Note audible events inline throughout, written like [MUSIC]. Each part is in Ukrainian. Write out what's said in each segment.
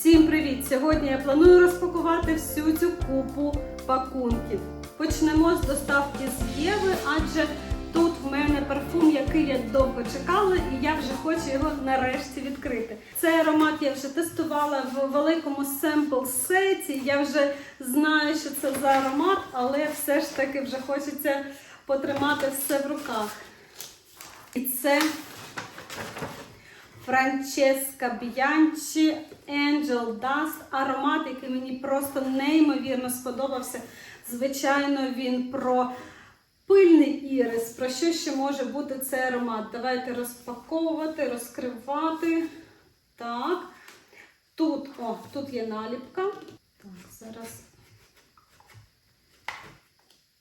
Всім привіт! Сьогодні я планую розпакувати всю цю купу пакунків. Почнемо з доставки з Єви, адже тут в мене парфум, який я довго чекала, і я вже хочу його нарешті відкрити. Цей аромат я вже тестувала в великому семпл сеті. Я вже знаю, що це за аромат, але все ж таки вже хочеться потримати все в руках. І це Франческа Б'янчі Angel Dust. Аромат, який мені просто неймовірно сподобався. Звичайно, він про пильний ірис. Про що ще може бути цей аромат? Давайте розпаковувати, розкривати. Так. Тут, о, тут є наліпка. Так, зараз.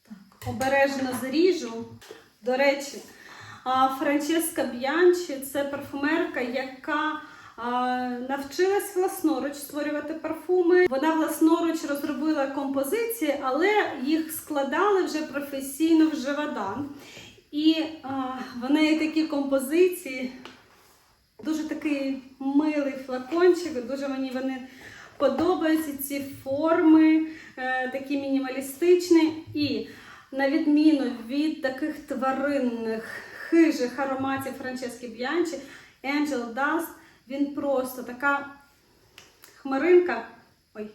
Так, обережно зріжу. До речі, Франческа Б'янчі це парфумерка, яка навчилась власноруч створювати парфуми. Вона власноруч розробила композиції, але їх складали вже професійно в Живадан. І в неї такі композиції, дуже такий милий флакончик, дуже мені вони подобаються ці форми, е, такі мінімалістичні. І на відміну від таких тваринних хижих ароматів Франчески Б'янчі, Angel Dust, він просто така хмаринка. Ой,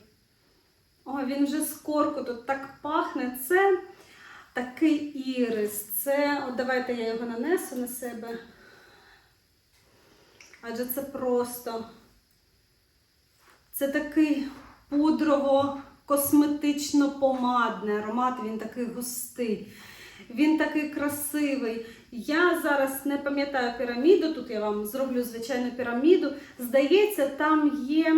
Ой, він вже з корку тут так пахне. Це такий ірис. Це, от давайте я його нанесу на себе. Адже це просто це такий пудрово-косметично-помадний аромат, він такий густий. Він такий красивий. Я зараз не пам'ятаю піраміду, тут я вам зроблю звичайну піраміду. Здається, там є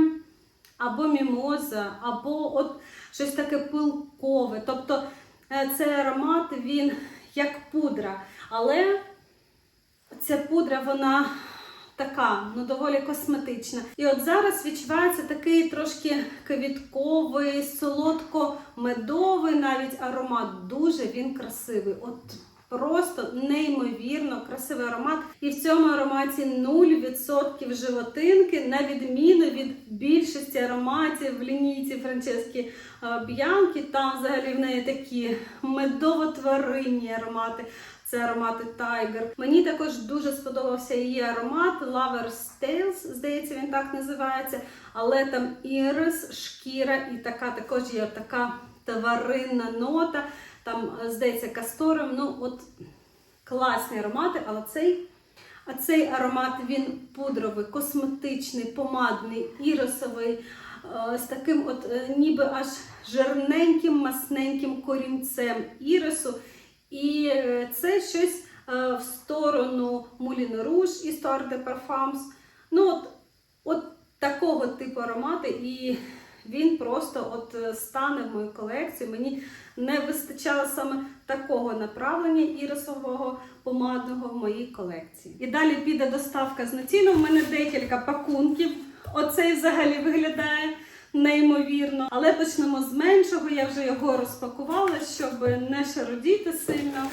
або мімоза, або от щось таке пилкове. Тобто е, цей аромат він як пудра. Але ця пудра, вона така, ну доволі косметична. І от зараз відчувається такий трошки квітковий, солодко-медовий навіть аромат. Дуже він красивий. От Просто неймовірно красивий аромат. І в цьому ароматі 0% животинки, на відміну від більшості ароматів в лінійці Франчески е, Б'янки. Там взагалі в неї такі медово-тваринні аромати. Це аромати Tiger. Мені також дуже сподобався її аромат Lover's Tales, здається, він так називається. Але там ірис, шкіра і така також є така тваринна нота. Там, здається, кастором. Ну, от класні аромати, але цей. А цей аромат він пудровий, косметичний, помадний, ірисовий, з таким от ніби аж жирненьким, масненьким корінцем ірису. І це щось в сторону Moulin Rouge і Histoire de Parfums. Ну, от, от такого типу аромати, і він просто от стане в мою колекцію. Мені не вистачало саме такого направлення ірисового помадного в моїй колекції. І далі піде доставка з Нотіно. У мене декілька пакунків. Оцей взагалі виглядає неймовірно. Але почнемо з меншого. Я вже його розпакувала, щоб не шародіти сильно.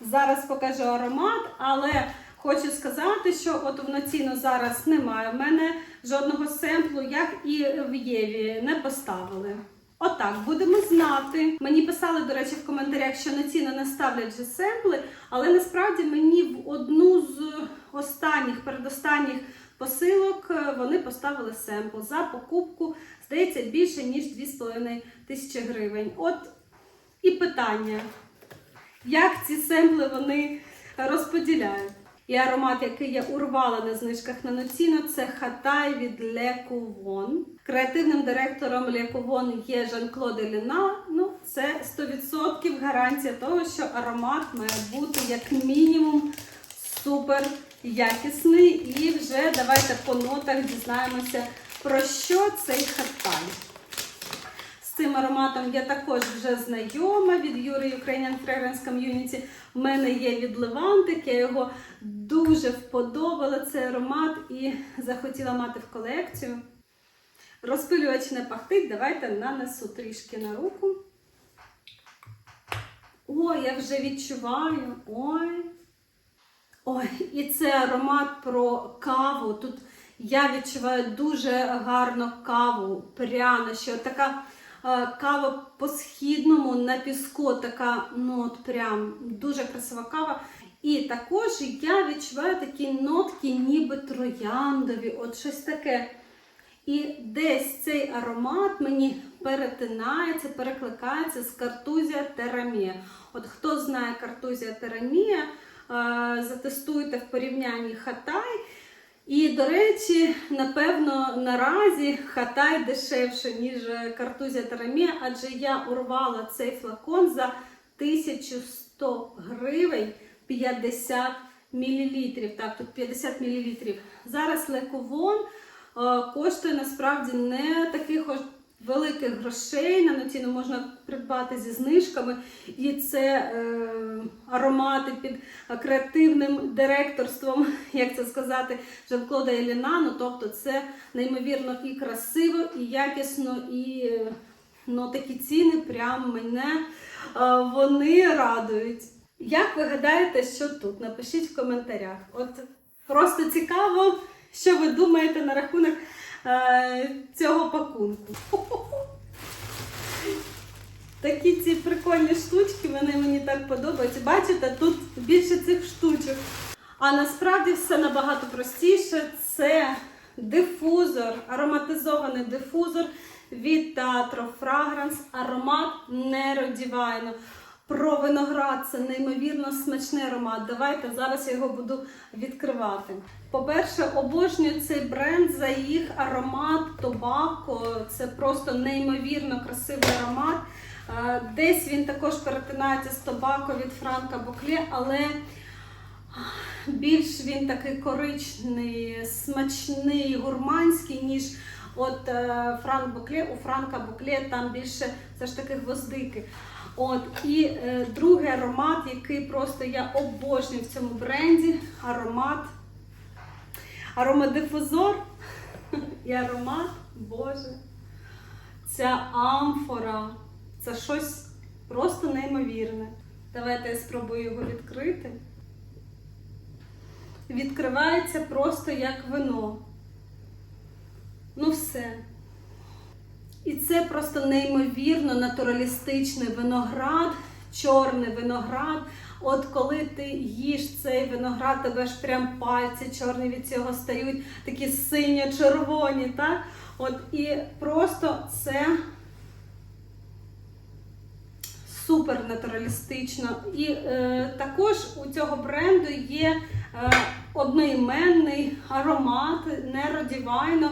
Зараз покажу аромат, але хочу сказати, що от в Ноціно зараз немає. В мене жодного семплу, як і в Єві, не поставили. Отак, будемо знати. Мені писали, до речі, в коментарях, що на ціну не ставлять вже семпли, але насправді мені в одну з останніх, передостанніх посилок е, вони поставили семпл за покупку, здається, більше, ніж 2,5 тисячі гривень. От і питання, як ці семпли вони розподіляють. І аромат, який я урвала на знижках на Ноціно, це хатай від Couvon. Креативним директором Couvon є Жан-Клод Еліна. Ну, це 100% гарантія того, що аромат має бути як мінімум супер якісний. І вже давайте по нотах дізнаємося, про що цей хатай. Цим ароматом я також вже знайома від Юри Ukrainian Fragrance Community. В мене є від Левантик, я його дуже вподобала цей аромат і захотіла мати в колекцію. Розпилювач не пахтить, давайте нанесу трішки на руку. Ой, я вже відчуваю. Ой. Ой, і це аромат про каву. Тут Я відчуваю дуже гарно каву, пряно, що така кава по східному на піску, така ну от прям дуже красива кава. І також я відчуваю такі нотки, ніби трояндові, от щось таке. І десь цей аромат мені перетинається, перекликається з картузія терамія. От хто знає картузія терамія, е, затестуйте в порівнянні хатай. І, до речі, напевно, наразі хатай дешевше, ніж картузя тарамія, адже я урвала цей флакон за 1100 гривень 50 мл. Так, тут 50 мл. Зараз лековон е, коштує насправді не таких великих грошей. На ціну можна придбати зі знижками. І це е, аромати під креативним директорством, [LAUGHS] як це сказати, Жан-Клода Еліна. Ну, тобто це неймовірно і красиво, і якісно, і е, ну, такі ціни прям мене е, вони радують. Як ви гадаєте, що тут? Напишіть в коментарях. От просто цікаво, що ви думаєте на рахунок цього пакунку. Такі ці прикольні штучки, вони мені так подобаються. Бачите, тут більше цих штучок. А насправді все набагато простіше. Це дифузор, ароматизований дифузор від Teatro Fragrance, аромат Nero Divino. Про виноград це неймовірно смачний аромат. Давайте зараз я його буду відкривати. По-перше, обожнюю цей бренд за їх аромат Тобако. Це просто неймовірно красивий аромат. Е, Десь він також перетинається з Тобако від Франка Бокле, але більш він такий коричний, смачний, гурманський, ніж от е, Франк Бокле. У Франка Бокле там більше все ж таки гвоздики. От і е, другий аромат, який просто я обожнюю в цьому бренді, аромат. Аромадифузор [LAUGHS] і аромат, Боже. Ця амфора. Це щось просто неймовірне. Давайте я спробую його відкрити. Відкривається просто як вино. Ну все. І це просто неймовірно натуралістичний виноград, чорний виноград. От коли ти їш цей виноград, тебе ж прям пальці чорні від цього стають, такі синьо-червоні, так? От і просто це супер натуралістично. І е, також у цього бренду є е, одноіменний аромат Divino.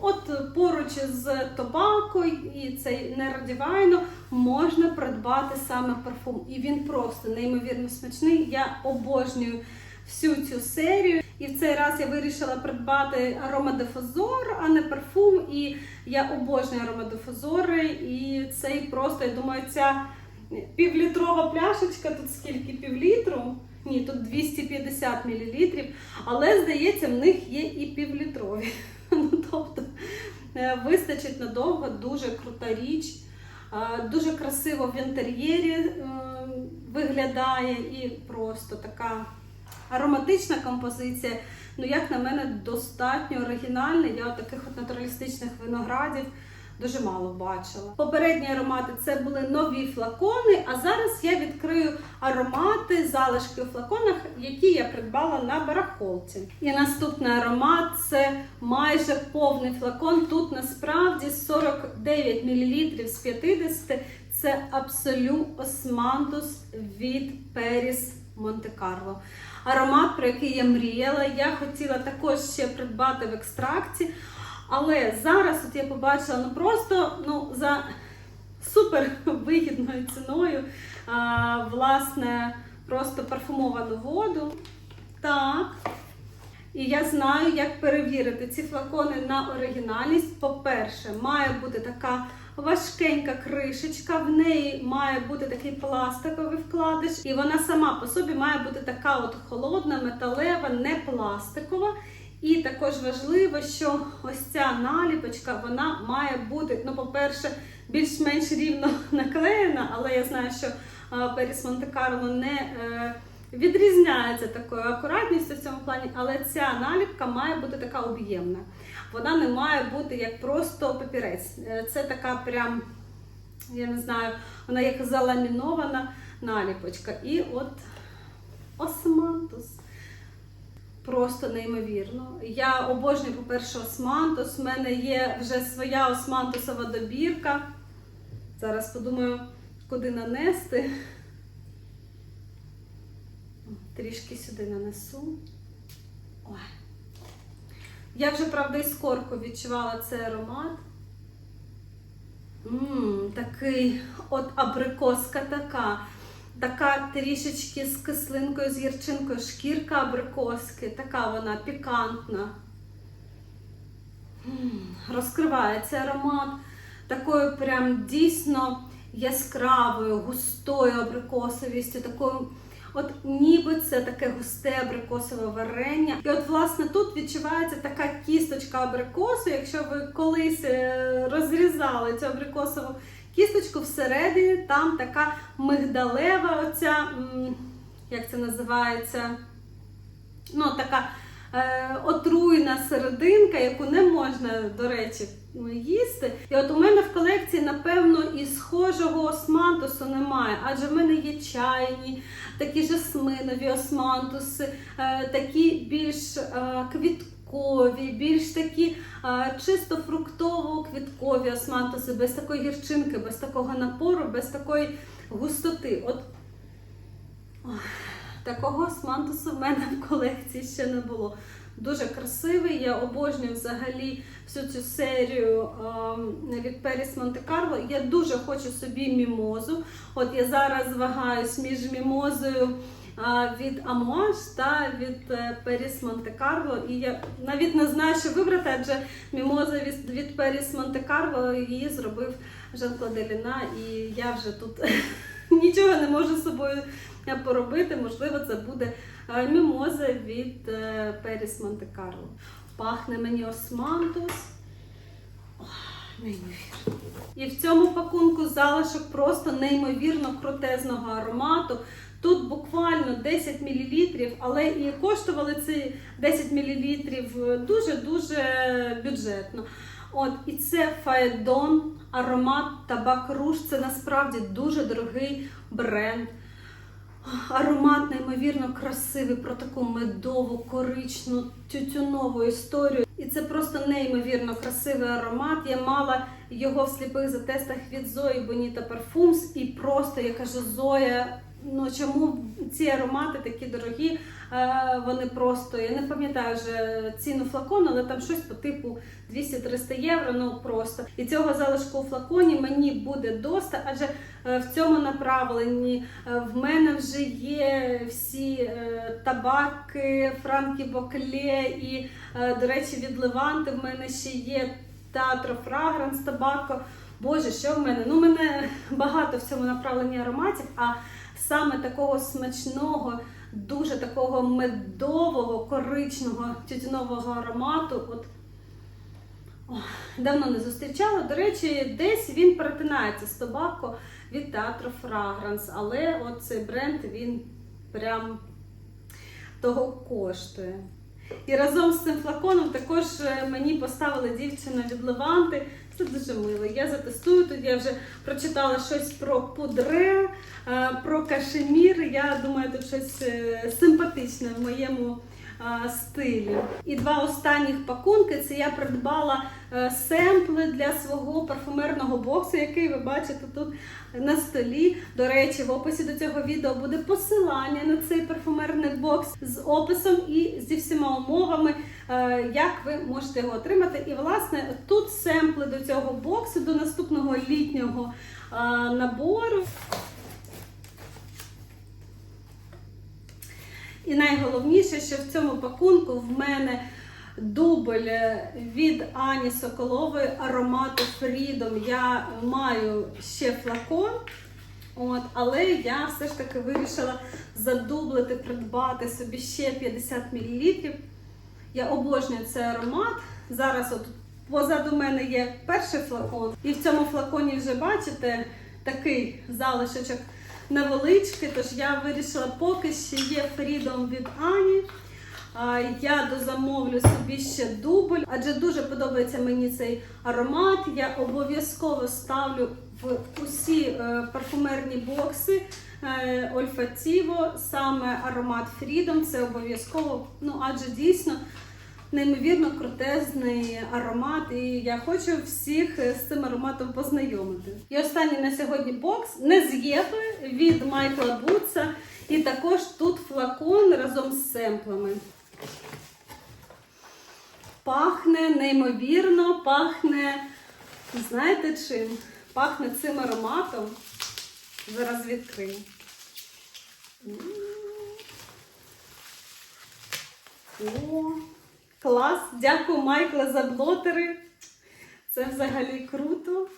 От поруч з Тобако і цей Divino можна придбати саме парфум. І він просто неймовірно смачний. Я обожнюю всю цю серію. І в цей раз я вирішила придбати аромадифузор, а не парфум. І я обожнюю аромадифузори. І цей просто, я думаю, ця півлітрова пляшечка, тут скільки півлітру. Ні, тут 250 мл, але здається, в них є і півлітрові. [LAUGHS] Ну, тобто е, вистачить надовго, дуже крута річ, дуже красиво в інтер'єрі виглядає і просто така ароматична композиція. Ну, як на мене, достатньо оригінальна. Я таких от натуралістичних виноградів дуже мало бачила. Попередні аромати це були нові флакони, а зараз я відкрию аромати, залишки у флаконах, які я придбала на барахолці. І наступний аромат це майже повний флакон. Тут насправді 49 мл з 50 це Absolu Osmanthus від Періс Монте-Карло. Аромат, про який я мріяла. Я хотіла також ще придбати в екстракті. Але зараз от я побачила ну просто ну, за супер вигідною ціною а, власне просто парфумовану воду. Так. І я знаю, як перевірити ці флакони на оригінальність. По-перше, має бути така важкенька кришечка, в неї має бути такий пластиковий вкладиш, і вона сама по собі має бути така от холодна, металева, не пластикова. І також важливо, що ось ця наліпочка вона має бути, ну, по-перше, більш-менш рівно [LAUGHS] наклеєна, але я знаю, що Періс Монте-Карло не е, відрізняється такою акуратністю в цьому плані, але ця наліпка має бути така об'ємна. Вона не має бути як просто папірець. Е, Це така прям, я не знаю, вона як заламінована наліпочка. І от османтус. Просто неймовірно. Я обожнюю, по-перше, османтус. У мене є вже своя османтусова добірка. Зараз подумаю, куди нанести. Трішки сюди нанесу. Ой. Я вже, правда, із корку відчувала цей аромат. Ммм, такий от абрикоска така. Така трішечки з кислинкою, з гірчинкою, шкірка абрикоски, така вона пікантна. Розкривається аромат такою прям дійсно яскравою, густою абрикосовістю, такою, от ніби це таке густе абрикосове варення. І от, власне, тут відчувається така кісточка абрикосу. Якщо ви колись е, розрізали цю абрикосову кісточку всередині, там така мигдалева, оця, як це називається, ну, така е, отруйна серединка, яку не можна, до речі, їсти. І от у мене в колекції, напевно, і схожого османтусу немає, адже в мене є чайні, такі жасминові османтуси, е, такі більш е, квіткові, більш такі е, чисто фруктово-квіткові османтуси, без такої гірчинки, без такого напору, без такої густоти. От Такого османтусу в мене в колекції ще не було. Дуже красивий. Я обожнюю взагалі всю цю серію від Періс Монте Карло. Я дуже хочу собі мімозу. От я зараз вагаюсь між мімозою а, від Амуаш та від е, Періс Монте Карло. І я навіть не знаю, що вибрати, адже мімоза від, від Періс Монте Карло її зробив Жан-Клод Еліна, і я вже тут [LAUGHS] нічого не можу з собою поробити. Можливо, це буде е, мімоза від е, Періс Монте Карло. Пахне мені османтус. Неймовірно. І в цьому пакунку залишок просто неймовірно крутезного аромату. Тут буквально 10 мл, але і коштували ці 10 мл дуже-дуже бюджетно. От, і це Фаедон, аромат табак руж. Це насправді дуже дорогий бренд. Аромат неймовірно красивий про таку медову, коричну, тютюнову історію. І це просто неймовірно красивий аромат. Я мала його в сліпих затестах від Зої Боніта Parfums. І просто я кажу, Зоя, ну чому ці аромати такі дорогі? Е, Вони просто, я не пам'ятаю вже ціну флакону, але там щось по типу 200-300 євро. Ну просто. І цього залишку у флаконі мені буде доста, адже е, в цьому направленні е, в мене вже є всі табаки, Франкі Бокле і, до речі, від Леванти в мене ще є Театро Фрагранс Табако. Боже, що в мене? Ну, в мене багато в цьому направленні ароматів, а саме такого смачного, дуже такого медового, коричного тютюнового аромату. От Ох, давно не зустрічала. До речі, десь він перетинається з Тобако від Театро Фрагранс, але от цей бренд він прям того коштує. І разом з цим флаконом також е, мені поставила дівчина від Леванти. Це дуже мило. Я затестую тут. Я вже прочитала щось про пудре, е, про кашемір. Я думаю, тут щось е, симпатичне в моєму стилі. І два останніх пакунки це я придбала е, семпли для свого парфумерного боксу, який ви бачите тут на столі. До речі, в описі до цього відео буде посилання на цей парфумерний бокс з описом і зі всіма умовами, е, як ви можете його отримати. І власне тут семпли до цього боксу, до наступного літнього е, набору. І найголовніше, що в цьому пакунку в мене дубль від Ані Соколової аромату Freedom. Я маю ще флакон, от, але я все ж таки вирішила задублити, придбати собі ще 50 мл. Я обожнюю цей аромат. Зараз от позаду мене є перший флакон, і в цьому флаконі вже бачите такий залишочок невеличкий, тож я вирішила, поки ще є Freedom від Ані. Я дозамовлю собі ще дубль, адже дуже подобається мені цей аромат. Я обов'язково ставлю в усі е, парфумерні бокси е, Olfativo саме аромат Freedom. Це обов'язково, ну адже дійсно неймовірно крутезний аромат, і я хочу всіх з цим ароматом познайомити. І останній на сьогодні бокс не з Єви від Майкла Бутса. І також тут флакон разом з семплами. Пахне неймовірно, пахне, знаєте чим? Пахне цим ароматом. Зараз відкрию. О, клас! Дякую, Майкле, за блотери. Це взагалі круто.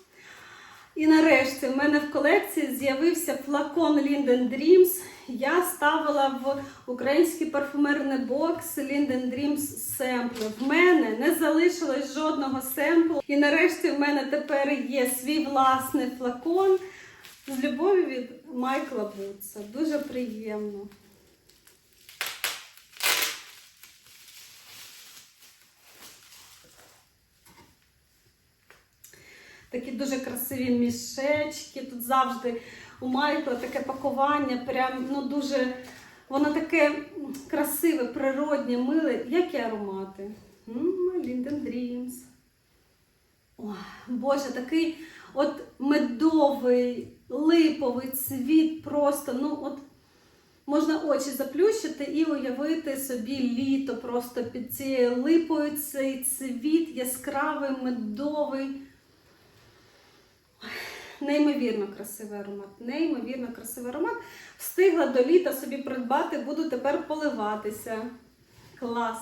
І нарешті в мене в колекції з'явився флакон Linden Dreams. Я ставила в український парфумерний бокс Linden Dreams семпли. В мене не залишилось жодного семплу. І нарешті в мене тепер є свій власний флакон з любов'ю від Майкла Бутса. Дуже приємно. Такі дуже красиві мішечки. Тут завжди у Майкла таке пакування, прям ну дуже воно таке красиве, природнє, миле, як і аромати. Dreams. Ой, Боже, такий от медовий, липовий цвіт, просто, ну от можна очі заплющити і уявити собі літо просто під цією липою цей цвіт яскравий, медовий. Неймовірно красивий аромат. Неймовірно красивий аромат. Встигла до літа собі придбати, буду тепер поливатися. Клас!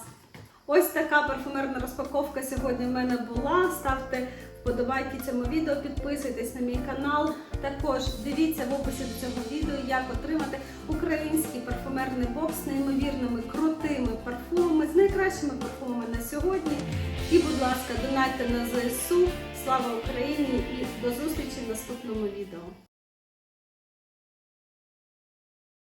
Ось така парфумерна розпаковка сьогодні в мене була. Ставте вподобайки цьому відео, підписуйтесь на мій канал. Також дивіться в описі до цього відео, як отримати український парфумерний бокс з неймовірними крутими парфумами, з найкращими парфумами на сьогодні. І, будь ласка, донайте на ЗСУ. Слава Україні і до зустрічі в наступному відео.